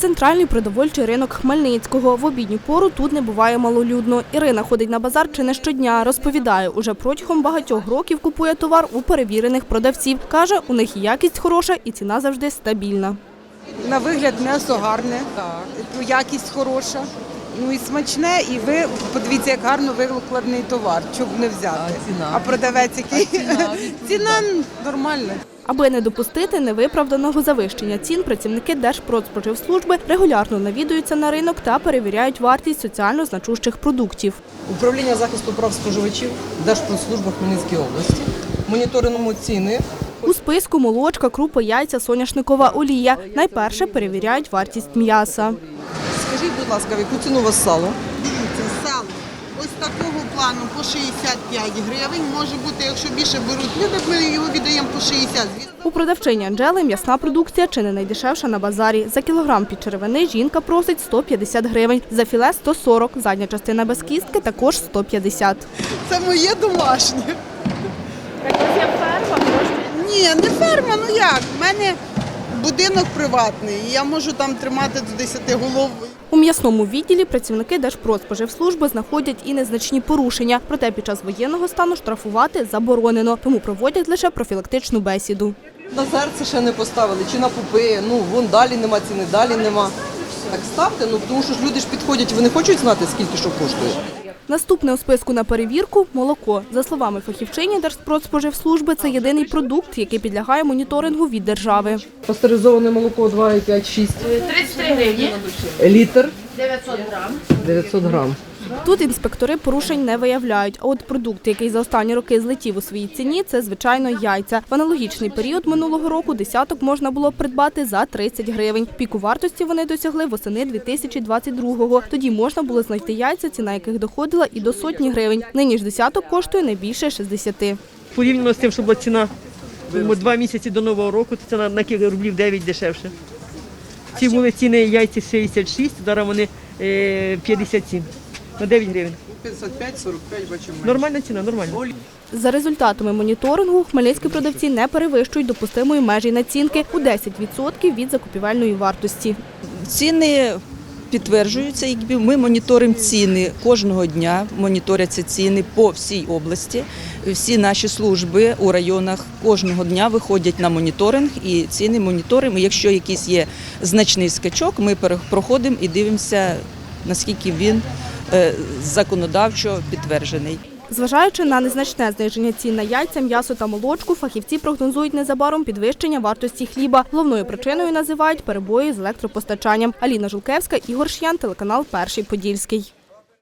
Центральний продовольчий ринок Хмельницького. В обідню пору тут не буває малолюдно. Ірина ходить на базар чи не щодня. Розповідає, уже протягом багатьох років купує товар у перевірених продавців. Каже, у них і якість хороша, і ціна завжди стабільна. На вигляд м'ясо гарне, якість хороша. Ну і смачне, і ви подивіться, як гарно викладений товар, щоб не взяти. А ціна? А продавець який? ціна? ціна нормальна. Аби не допустити невиправданого завищення цін, працівники Держпродспоживслужби регулярно навідуються на ринок та перевіряють вартість соціально значущих продуктів. Управління захисту прав споживачів Держпродслужба Хмельницької області. Моніторимо ціни. У списку молочка, крупи, яйця, соняшникова олія. Найперше перевіряють вартість м'яса. Скажіть, будь ласка, в яку ціну у вас сало? Дивіться, сало. Ось такого плану по 65 гривень. Може бути, якщо більше беруть люди, ми його віддаємо по 60. Звісно, У продавчині Анжели м'ясна продукція чи не найдешевша на базарі. За кілограм під черевини жінка просить 150 гривень, за філе 140, задня частина без кістки також 150. Це моє домашнє. Так, це ферма? Ні, не ферма, ну як? У мене будинок приватний, і я можу там тримати до 10 голов. У м'ясному відділі працівники Держпродспоживслужби знаходять і незначні порушення. Проте під час воєнного стану штрафувати заборонено, тому проводять лише профілактичну бесіду. На серце ще не поставили, чи на пупи, ну вон далі нема ціни, далі нема. Так ставте, ну тому що ж люди ж підходять, вони хочуть знати, скільки що коштує. Наступне у списку на перевірку молоко. За словами фахівчині Держпродспоживслужби, це єдиний продукт, який підлягає моніторингу від держави. Пастеризоване молоко 2,5-6. 33 гривні, Літр 900 грам. 900 грам. Тут інспектори порушень не виявляють. А от продукт, який за останні роки злетів у своїй ціні, це звичайно яйця. В аналогічний період минулого року десяток можна було придбати за 30 гривень. Піку вартості вони досягли восени 2022-го. Тоді можна було знайти яйця, ціна яких доходила і до сотні гривень. Нині ж десяток коштує не більше 60. порівняно з тим, що була ціна два місяці до Нового року, то ціна на кілька рублів 9 дешевше. Ці були ціни яйця 66, зараз вони е, 57, на 9 гривень. 55-45 бачимо. Нормальна ціна, нормальна. За результатами моніторингу хмельницькі продавці не перевищують допустимої межі націнки у 10% від закупівельної вартості. Ціни підтверджуються, якби ми моніторимо ціни кожного дня, моніторяться ціни по всій області. Всі наші служби у районах кожного дня виходять на моніторинг і ціни моніторимо. І Якщо якийсь є значний скачок, ми проходимо і дивимося, наскільки він законодавчо підтверджений. Зважаючи на незначне зниження цін на яйця, м'ясо та молочку, фахівці прогнозують незабаром підвищення вартості хліба. Головною причиною називають перебої з електропостачанням. Аліна Жулкевська, Ігор Ш'ян, телеканал Перший Подільський.